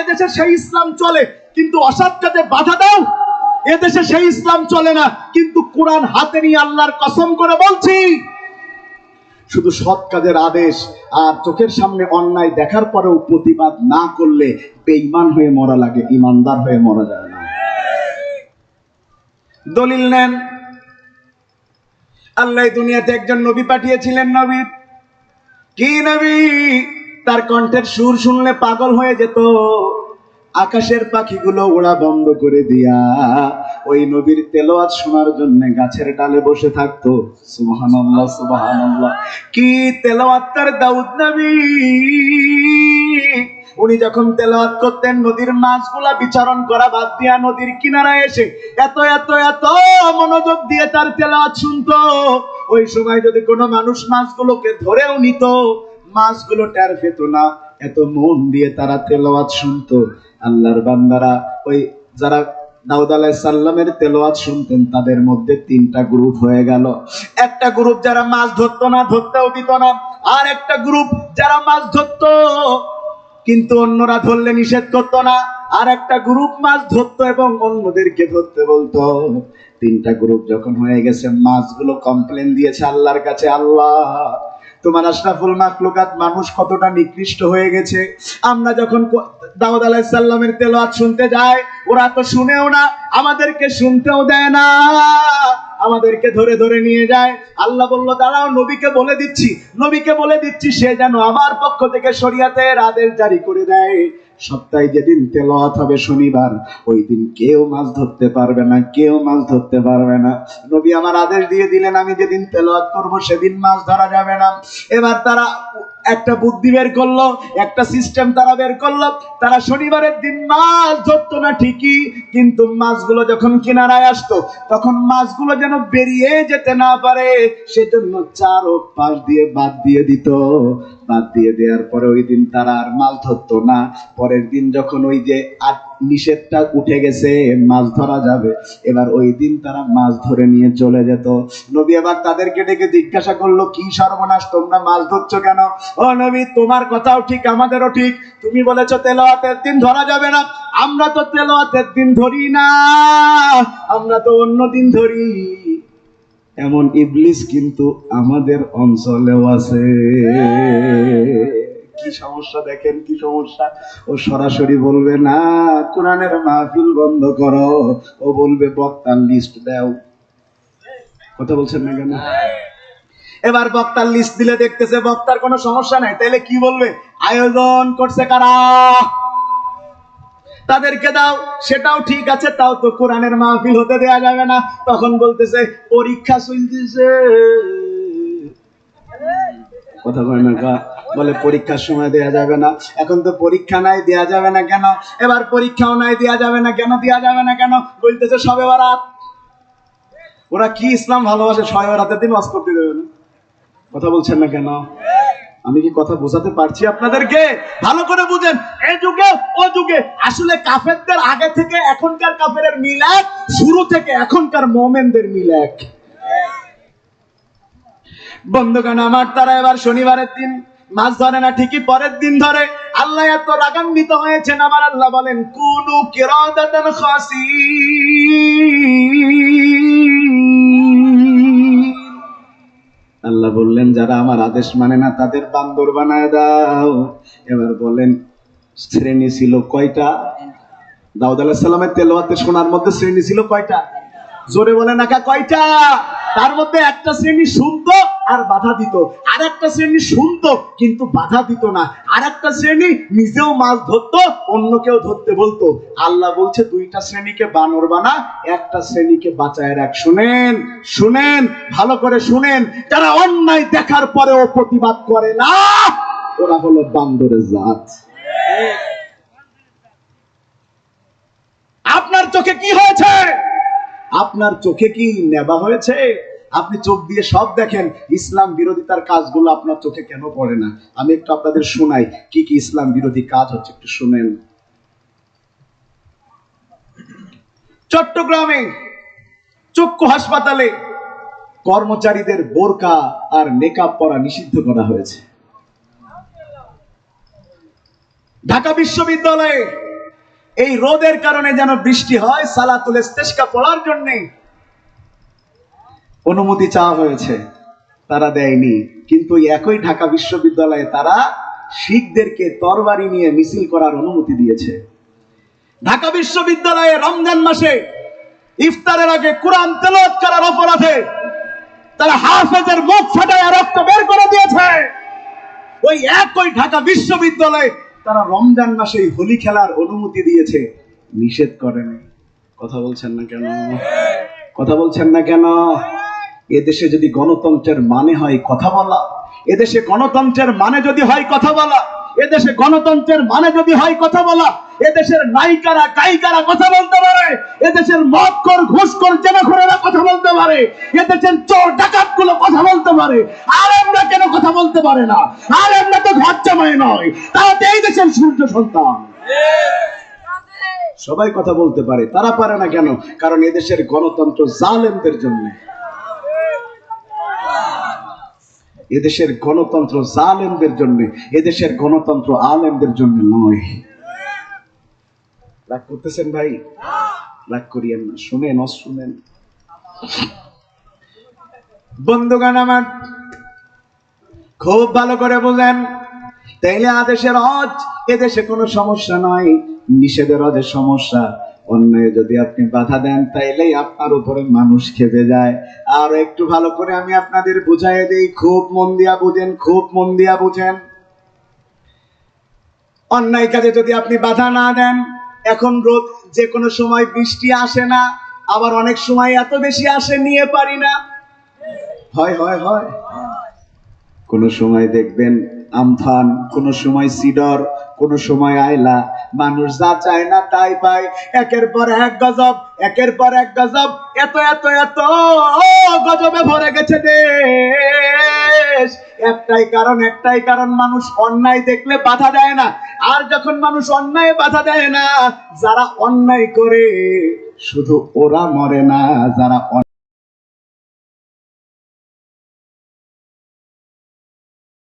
এদেশে সেই ইসলাম চলে, কিন্তু অসৎ কাজে বাধা দাও। এদেশে সেই ইসলাম চলে না, কিন্তু কোরআন হাতে নিয়ে আল্লাহর কসম করে বলছি, শুধু সৎ কাজের আদেশ আর চোখের সামনে অন্যায় দেখার পরেও প্রতিবাদ না করলে বেঈমান হয়ে মরা লাগে ইমানদার হয়ে মরা যায় না। দলিল নেন, আল্লাহ দুনিয়াতে একজন নবী পাঠিয়েছিলেন নবী কি নবী? তার কণ্ঠের সুর শুনলে পাগল হয়ে যেত। আকাশের পাখিগুলো ওড়া বন্ধ করে দিয়া ওই নবীর তেলোয়াত শোনার জন্য গাছের ডালে বসে থাকতো। সুবহানাল্লাহ সুবহানাল্লাহ। কি তেলাওয়াত তার দাউদ নবী? উনি যখন তেলাওয়াত করতেন, নদীর মাছগুলা বিচারণ করা বাদ দিয়া নদীর কিনারায় এসে এত এত এত মনোযোগ দিয়ে তার তেলাওয়াত শুনতো। ওই সময় যদি কোনো মানুষ মাছগুলোকে ধরেও নিত মাছগুলো টের পেত না। এত মন দিয়ে তারা তেলাওয়াত শুনতো। আল্লাহর বান্দারা ওই যারা দাউদ সাল্লামের তেলোয়াত শুনতেন, তাদের মধ্যে তিনটা গ্রুপ হয়ে গেল। একটা গ্রুপ যারা মাছ ধরতো না, ধরতেও দিত না। আর একটা গ্রুপ যারা মাছ ধরতো, কিন্তু অন্যরা ধরলে নিষেধ করতো না। আর একটা গ্রুপ মাছ ধরতো এবং অন্যদেরকে ধরতে বলতো। তিনটা গ্রুপ যখন হয়ে গেছে, মাছগুলো কমপ্লেন দিয়েছে আল্লাহর কাছে, আল্লাহ। তোমার আশরাফুল মাকলুকাত মানুষ কতটা নিকৃষ্ট হয়ে গেছে। আমরা যখন দাউদ আলাইহিস সাল্লামের তেলাওয়াত শুনতে যাই, ওরা তো শুনেও না, আমাদেরকে শুনতেও দেয় না। আমাদেরকে ধরে ধরে নিয়ে যায়। আল্লাহ বলল, দাঁড়াও, নবীকে বলে দিচ্ছি। নবীকে বলে দিচ্ছি, সে যেন আমার পক্ষ থেকে শরিয়াতের আদেশ জারি করে দেয়। সপ্তাহে যেদিন তেলাওয়াত হবে শনিবার, ওই দিন কেউ মাছ ধরতে পারবে না, কেউ মাছ ধরতে পারবে না। নবী আমার আদেশ দিয়ে দিলেন, আমি যেদিন তেলাওয়াত করব, সেদিন মাছ ধরা যাবে না। এবার তারা একটা বুদ্ধি বের করল, একটা সিস্টেম তারা বের করল, তারা শনিবারের দিন মাছ ধরতো না ঠিকই, কিন্তু মাছগুলো যখন কিনারায় আসতো, তখন মাছগুলো যেন বেরিয়ে যেতে না পারে, সেজন্য চারো পাশ দিয়ে বাদ দিয়ে দিত। বাদ দিয়ে দেওয়ার পরে ওই দিন তারা আর মাছ ধরতো না। পরের দিন যখন ওই যে নিষেধটা উঠে গেছে, মাছ ধরা যাবে, এবার ওই দিন তারা মাছ ধরে নিয়ে চলে যেত। নবী এবার তাদেরকে ডেকে জিজ্ঞাসা করল, কি সর্বনাশ, তোমরা মাছ ধরছো কেন? ও নবী, তোমার কথাও ঠিক, আমাদেরও ঠিক। তুমি বলেছ তেলাওয়াতের দিন ধরা যাবে না। আমরা তো তেলাওয়াতের দিন ধরি না, আমরা তো অন্য দিন ধরি। এমন ইবলিস কিন্তু আমাদের অঞ্চলেও আছে। কি সমস্যা দেখেন কি সমস্যা? ও সরাসরি বলবে না কোরআনের মাহফিল বন্ধ করো। ও বলবে বক্তার লিস্ট দাও। কথা বলছেন না কেন? এবার বক্তার লিস্ট দিলে দেখতেছে বক্তার কোনো সমস্যা নাই। তাইলে কি বলবে? আয়োজন করছে কারা? তাদেরকে দাও, সেটাও ঠিক আছে, তাও তো কোরআনের মাহফিল হতে দেয়া যাবে না। তখন বলতেছে, পরীক্ষা চলতেছে। কথা কয় না বলে পরীক্ষার সময় দেয়া যাবে না। এখন তো পরীক্ষা নাই, দেয়া যাবে না কেন? এবার পরীক্ষাও নাই, দেয়া যাবে না কেন? দেয়া যাবে না কেন? বলতেছে, সবে বারাত। ওরা কি ইসলাম ভালোবাসে, সবে বারাতের দিন করতে দেবে না। কথা বলছেন না কেন? আমি কি কথা বোঝাতে পারছি আপনাদেরকে? ভালো করে বুঝেন। এই যুগে, ও যুগে, আসলে কাফেরদের আগে থেকে এখনকার কাফেরের মিল এক, শুরু থেকে এখনকার মোমেনদের মিল এক। বন্ধুগণ, আমার তারা এবার শনিবারের দিন, মাছ ধরে না, ঠিকই পরের দিন ধরে। আল্লাহ এত রাগান্বিত হয়েছেন, আমার আল্লাহ বলেন, কুনু কিরাদাতান খাসিন। আল্লাহ বললেন, যারা আমার আদেশ মানে না, তাদের বান্দর বানায় দাও। এবার বলেন, শ্রেণি ছিল কয়টা? দাউদ আলাহ সাল্লামের তেলোয়াতে শোনার মধ্যে শ্রেণি ছিল কয়টা? জোরে বলেন নাকা কয়টা? তার মধ্যে একটা শ্রেণি শুনতো আর বাধা দিত। আর একটা শ্রেণি শুনতো, কিন্তু বাধা দিত না। আর একটা শ্রেণি নিজেও মাছ ধরতো অন্য কেউ ধরতে বলতো। আল্লাহ বলছে, দুইটা শ্রেণীকে বানর বানা, একটা শ্রেণীকে বাঁচায় রাখ। শুনেন শুনেন, ভালো করে শুনেন। যারা অন্যায় দেখার পরেও প্রতিবাদ করে না, ওরা হলো বান্দরের জাত। আপনার চোখে কি হয়েছে? আপনার চোখে কি নেবা হয়েছে? আপনি চোখ দিয়ে সব দেখেন, ইসলাম বিরোধিতার কাজগুলো আপনার চোখে কেন পড়ে না? আমি একটু আপনাদের শোনাই, কি কি ইসলাম বিরোধী কাজ হচ্ছে একটু শুনেন। চট্টগ্রামে, চক্ষু হাসপাতালে কর্মচারীদের বোরকা আর মেকআপ পরা নিষিদ্ধ করা হয়েছে। ঢাকা বিশ্ববিদ্যালয়ে এই রোদের কারণে যেন বৃষ্টি হয়, সালাতুল ইস্তেস্কা পড়ার জন্যে অনুমতি চাওয়া হয়েছে, তারা দেয়নি। কিন্তু একই ঢাকা বিশ্ববিদ্যালয়ে তারা শিখদেরকে তরবারি নিয়ে মিছিল করার অনুমতি দিয়েছে। ঢাকা বিশ্ববিদ্যালয়ে রমজান মাসে ইফতারের আগে কোরআন তেলাওয়াত করার অপরাধে তারা হাফেজের মুখ ফাটায় রক্ত বের করে দিয়েছে। ওই একই ঢাকা বিশ্ববিদ্যালয়ে তারা রমজান মাসে হোলি খেলার অনুমতি দিয়েছে, নিষেধ করেনি। কথা বলছেন না কেন? কথা বলছেন না কেন? এদেশে যদি গণতন্ত্রের মানে হয় কথা বলা, এদেশে গণতন্ত্রের মানে যদি হয় কথা বলা, এদেশে গণতন্ত্রের মানে যদি হয় কথা বলা, এদেশের নায়িকারা, গায়িকারা কথা বলতে পারে, এদেশের মদকর ঘুষকর জেনাখোরেরা কথা বলতে পারে, এদেশের চোর ডাকাতগুলো কথা বলতে পারে, আর আমরা কেন কথা বলতে পারে না? আর আমরা তো ঘর জামাই নয়, তারা তো এই দেশের সূর্য সন্তান। সবাই কথা বলতে পারে, তারা পারে না কেন? কারণ এদেশের গণতন্ত্র জালেমদের জন্য। এদেশের গণতন্ত্র জালেমদের জন্য, এদেশের গণতন্ত্র আলেমদের জন্য নয়। রাগ করতেছেন ভাই? রাগ করিয়েন না, শুনেন অ শুনেন বন্ধুগান আমার, খুব ভালো করে বোঝেন। তাইলে আদেশের হজ এদেশে কোনো সমস্যা নয়, নিষেধের হজের সমস্যা। অন্যায় যদি আপনি বাধা দেন, তাইলেই আপনার উপরে মানুষ খেপে যায়। আর একটু ভালো করে আমি আপনাদের বুঝাই দেই, খুব মন দিয়া বুঝেন, খুব মন দিয়া বুঝেন। অন্যায় কাজে যদি আপনি বাধা না দেন, এখন রোদ যে কোনো সময় বৃষ্টি আসে না, আবার অনেক সময় এত বেশি আসে, নিয়ে পারি না। হয় হয় হয়। কোনো সময় দেখবেন আমফান, কোনো সময় সিডর, কোনো সময় আয়লা মানুষ যা চায় না তাই পায়। একের পর এক গজব, একের পর এক গজব, এত এত এত, গজবে ভরে গেছে দেশ। একটাই কারণ একটাই কারণ, মানুষ অন্যায় দেখলে বাধা দেয় না। আর যখন মানুষ অন্যায় বাধা দেয় না, যারা অন্যায় করে, শুধু ওরা মরে না, যারা